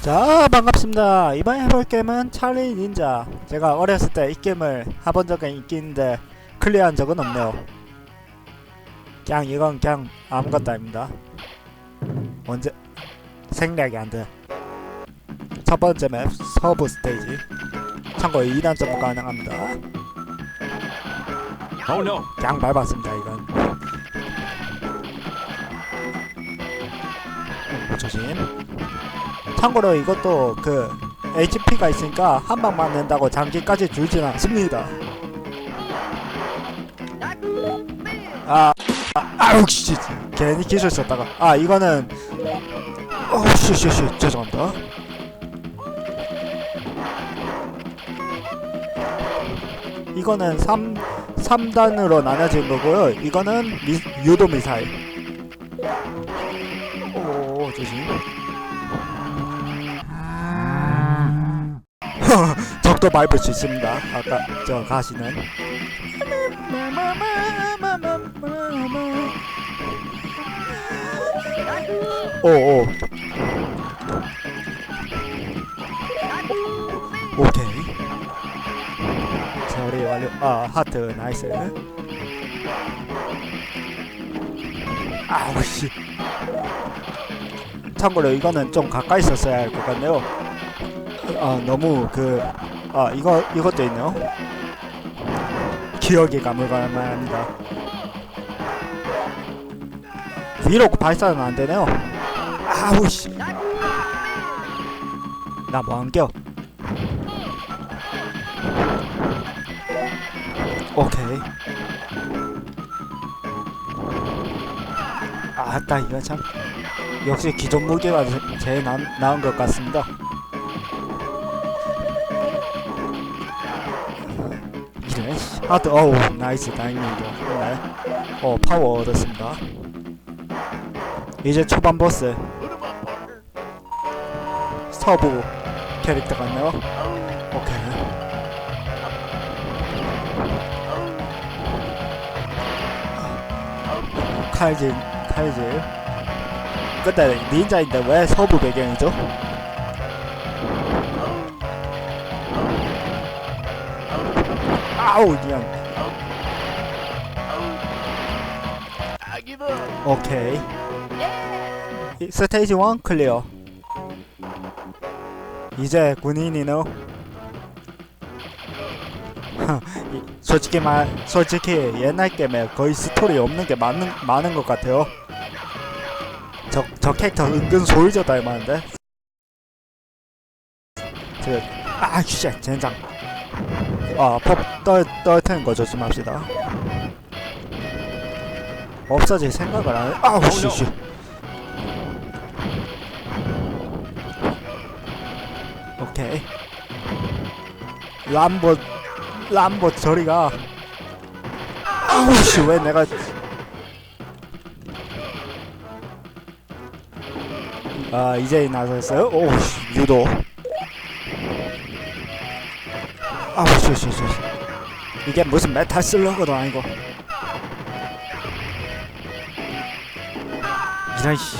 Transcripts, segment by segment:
자 반갑습니다. 이번에 해볼 게임은 찰리 닌자. 제가 어렸을 때 이 게임을 해본 적은 있긴 있는데 클리어한 적은 없네요. 그냥 이건 그냥 아무것도 아닙니다. 언제 생략이 안돼. 첫 번째 맵 서브 스테이지. 참고로 2단 점프 가능합니다. Oh. 그냥 밟았습니다 이건 어, 조심 참고로 이것도 그 HP가 있으니까 한 방 맞는다고 장기까지 줄진 않습니다 아, 아 아우 씨 괜히 기술 썼다가 아 이거는 어우 씨씨씨 죄송합니다 이거는 3 3단으로 나눠진 거고요. 이거는 미, 유도 미사일. 오, 조심. 적도 밟을 수 있습니다. 아까 저 가시는. 오, 오. 오케이. 처리 완료. 아 하트 나이스. 아우 씨. 참고로 이거는 좀 가까이 있었어야 할 것 같네요. 아 너무 그. 아 이거 이것도 있네요. 기억이 가물가물합니다. 위로 발사는 안 되네요. 아우 씨. 나 뭐안 껴? 오케이. 아따 이거 참 역시 기존 무기가 제- 제일 나, 나은 것 같습니다. 이래 씨. 하드 어우 나이스 다행입니다. 네. 어 파워 얻었습니다. 이제 초반 보스 서부 캐릭터 같네요. 오케이. 칼질 칼질 근데 닌자인데 왜 서부 배경이죠? 아우 그냥. 오케이. 이- 스테이지 1 클리어. 이제 군인이노. 이- 솔직히 말 솔직히 옛날 게임에 거의 스토리 없는 게 많은 많은 것 같아요. 저 저 캐릭터 은근 소유자 닮았는데. 저 아 쉣 젠장. 아pop떨떨 테는 거 조심합시다. 없어질 생각을 안 해. 아우 씨 씨. 오케이. 람보 람보 저리가 아우 씨 왜 내가 아 이제 나섰어요? 오우씨 유도 씨, 씨. 이게 무슨 메탈 슬러그도 아니고 이런 씨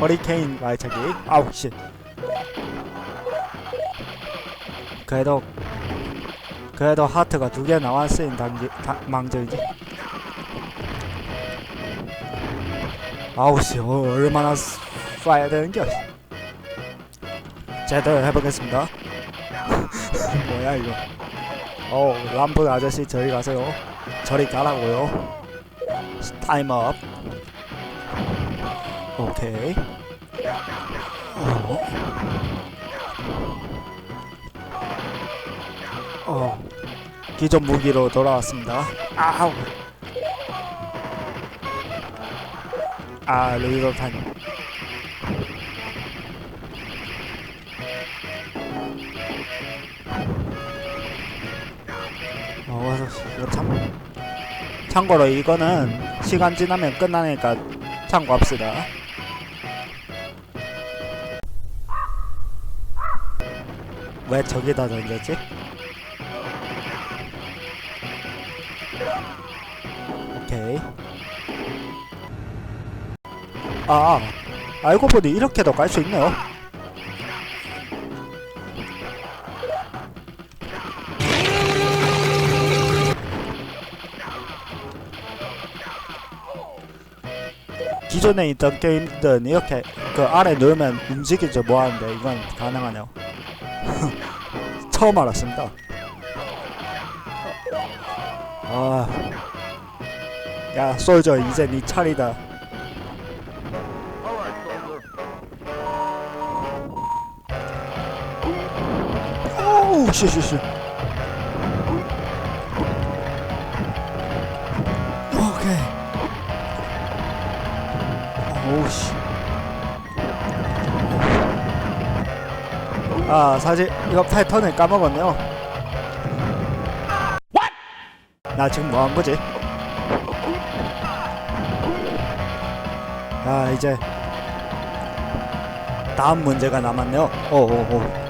허리케인 말차기. 아우 씨. 그래도 그래도 하트가 두 개 나왔으니 단지 다, 망정이지 아우 씨 어, 얼마나 쏴- 쏴야 되는겨. 제대로 해보겠습니다. 뭐야 이거. 어 람보 아저씨 저리 가세요. 저리 가라고요. 타임업 오케이. 어. 어. 기존 무기로 돌아왔습니다. 아우. 아, 레이더탄. 어, 와서 이거 참. 참고로 이거는 시간 지나면 끝나니까 참고합시다. 왜 저기다 던졌지? 오케이. 아, 알고 보니 이렇게도 갈 수 있네요. 기존에 있던 게임들은 이렇게 그 아래 누르면 움직이죠 뭐 하는데 이건 가능하네요. 처음 알았습니다. 아, 야 솔저 이제 네 차례다. 오우 쉬쉬쉬. 오케이. 오우 씨. 아 사실 이거 패턴을 까먹었네요. 나 지금 뭐 한 거지? 아 이제 다음 문제가 남았네요. 오오오.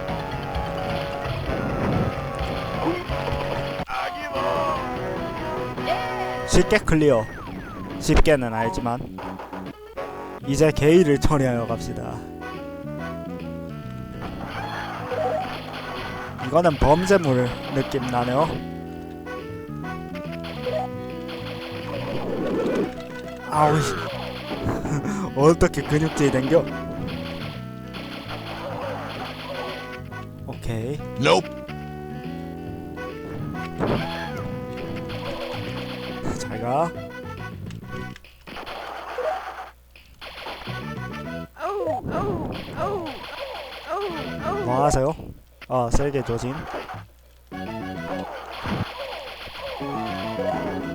쉽게 클리어. 쉽게는 알지만 이제 게이를 처리하여 갑시다. 이거는 범죄물 느낌 나네요. 아우 씨. 어떻게 근육질이 댕겨? 오케이. Nope. 잘 가. Oh, oh, oh, oh. 뭐 하세요? 어, 세게 조심.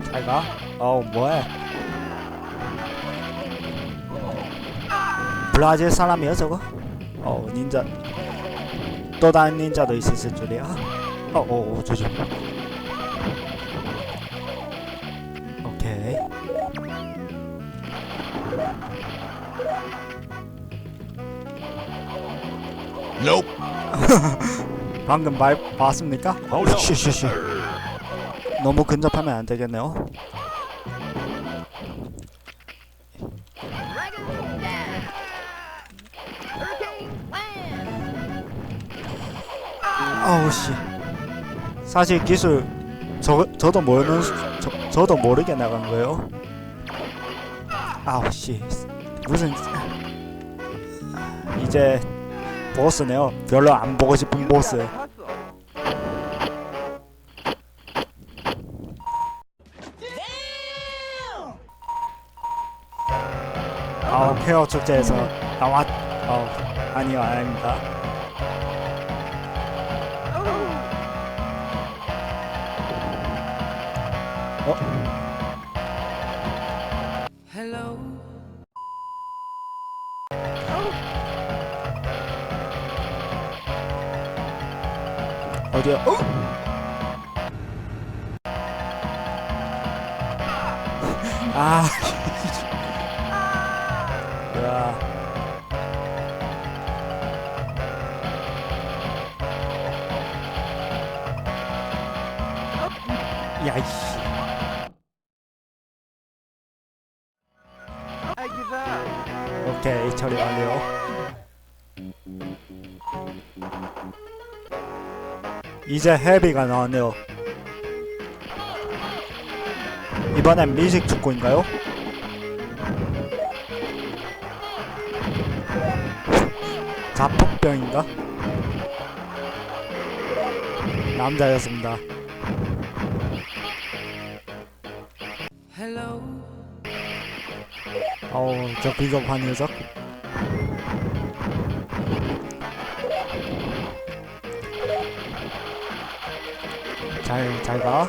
잘 가. 어우, 뭐해? 브라질 사람이야, 저거? 어, 닌자. 또 다른 닌자도 있었을 줄이야. 어, 어, 어, 조심. 오케이. Nope. 방금 말 봤습니까? 쉬쉬쉬. 너무 근접하면 안 되겠네요. Dragon Dash. Hurricane Land. 아우 씨. 사실 기술 저 저도 모르는 수- 저, 저도 모르게 나간 거예요. 아우 씨. 무슨 이제 보스네요. 별로 안 보고 싶은 보스. 아우 케어 축제에서 나왔. 어 아니요 아닙니다. Hello. 어디야? 어? 아. 야. 야 up. 오케이 처리 완료. 이제 헤비가 나왔네요. 이번엔 미식 축구인가요? 자폭병인가? 남자였습니다. Hello. 어우 저 비겁한 녀석. 잘, 잘 가.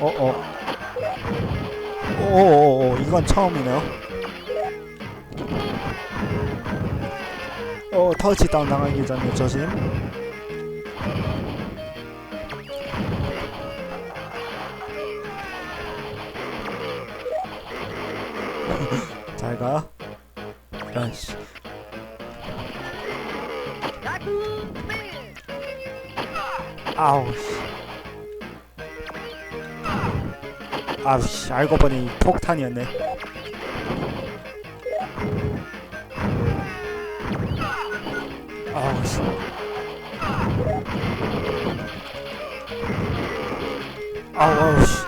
어, 어. 오오오, 이건 처음이네요. 어 터치 다운 당하기 전에 조심. 잘가. 아이씨. 아우 아우씨. 알고 보니 폭탄이었네. 아우 씨 아우 아우 씨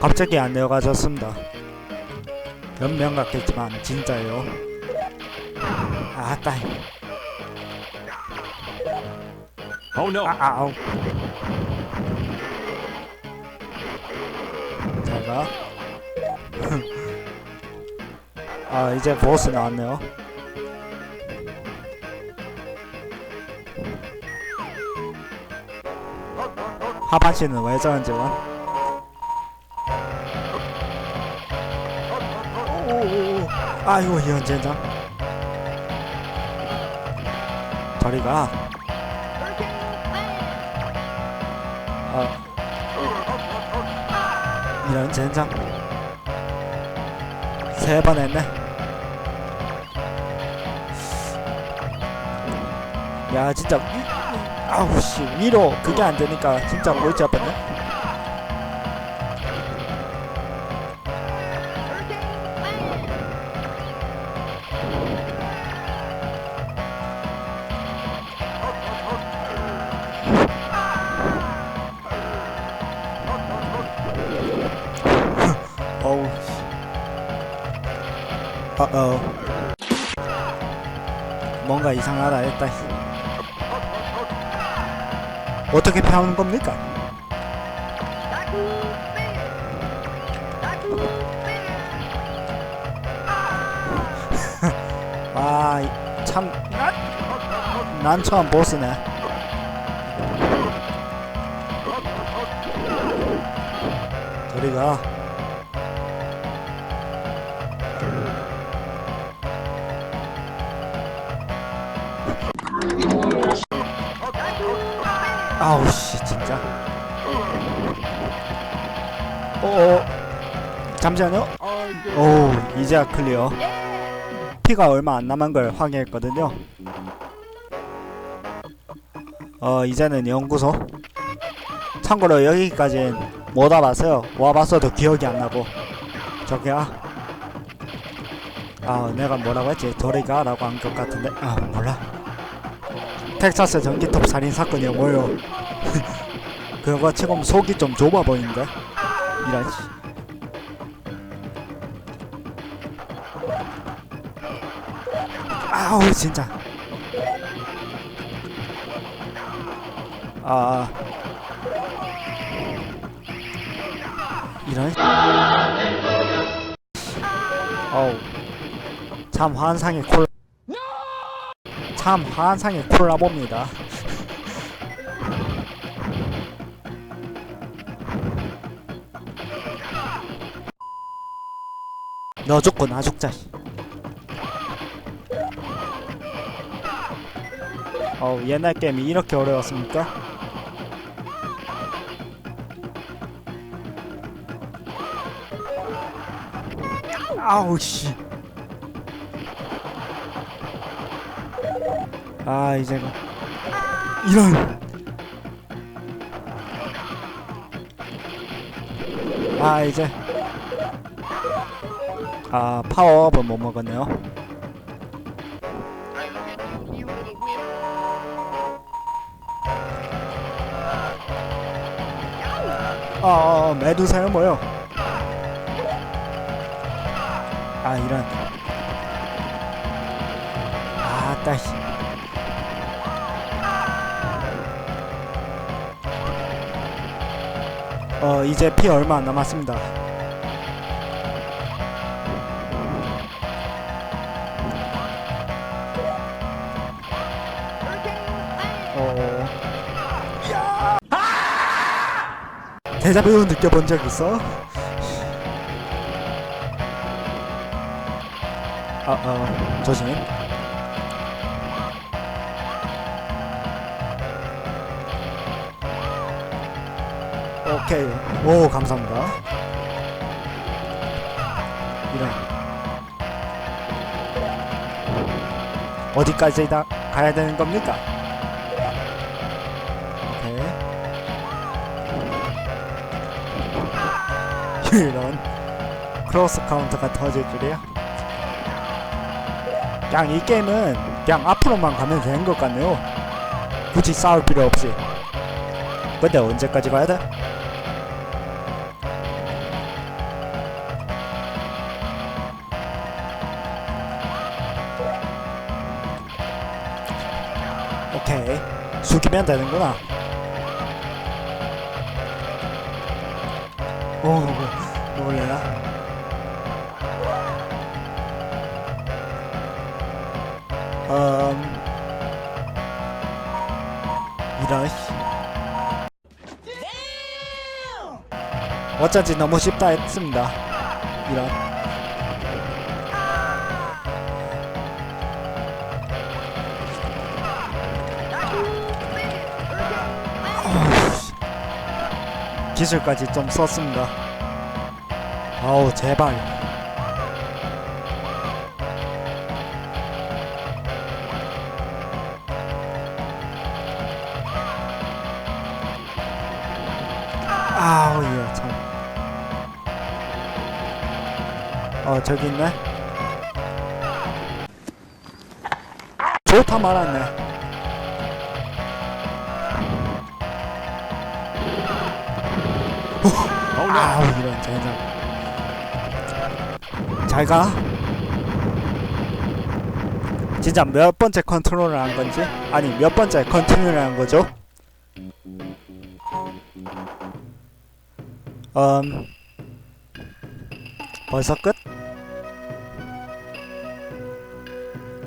갑자기 안 내려가졌습니다 변명 같겠지만 진짜예요 아따 Oh no! 아, 아, 아우. 잘가. 아, 이제 보스 나왔네요. 하반신은 왜 저런지 원. 오오오. 아이고, 이런 젠장. 저리 가. 아. 이런 젠장 세 번 했네 야 진짜 위- 아우 씨. 위로. 그게 안 되니까 진짜 꼴찌 아팠네. 어어 뭔가 이상하다 했다 어떻게 패하는 겁니까? 아, 참, 난 처음 보스네. 저리가. 아우 씨 진짜. 어 잠시만요. 오 이제야 클리어. 피가 얼마 안 남은 걸 확인했거든요. 어 이제는 연구소. 참고로 여기까진 못 와봤어요. 와봤어도 기억이 안 나고. 저기야. 아 내가 뭐라고 했지? 저리가 라고 한 것 같은데 아 몰라. 텍사스 전기톱 살인 사건이 뭐요? 그거 지금 속이 좀 좁아 보이는데 이런 씨. 아우 진짜. 아 이런. 어우 참 환상의 콜. 참 환상의 콜라보입니다. 너 죽고 나 죽자. 씨. 어우 옛날 게임이 이렇게 어려웠습니까? 아우 씨. 아 이제 그- 이런. 아 이제. 아 파워업은 못 먹었네요. 아, 아 메두사요? 뭐요? 아 이런. 아따 어 이제 피 얼마 안 남았습니다. 어. 대자뷰 느껴본 적 있어? 아, 어, 조심. 오케이. 오, 감사합니다. 이런. 어디까지 다 가야 되는 겁니까? 오케이. 이런 크로스 카운터가 터질 줄이야. 그냥 이 게임은 그냥 앞으로만 가면 되는 것 같네요. 굳이 싸울 필요 없이. 근데 언제까지 가야 돼? 숙이면 되는구나. 오 놀래라 음 이런 씨. 어쩐지 너무 쉽다 했습니다. 이런 기술까지 좀 썼습니다. 아우 제발. 아우 예 참. 어 저기 있네. 좋다 말았네. 아우 이런 젠장. 잘가. 진짜 몇 번째 컨트롤을 한 건지? 아니 몇 번째 컨티뉴를 한 거죠? 음 벌써 끝?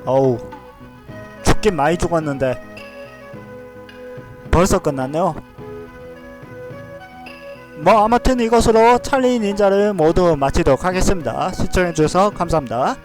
어우 죽긴 많이 죽었는데 벌써 끝났네요 뭐 아무튼 이것으로 찰리 닌자를 모두 마치도록 하겠습니다. 시청해주셔서 감사합니다.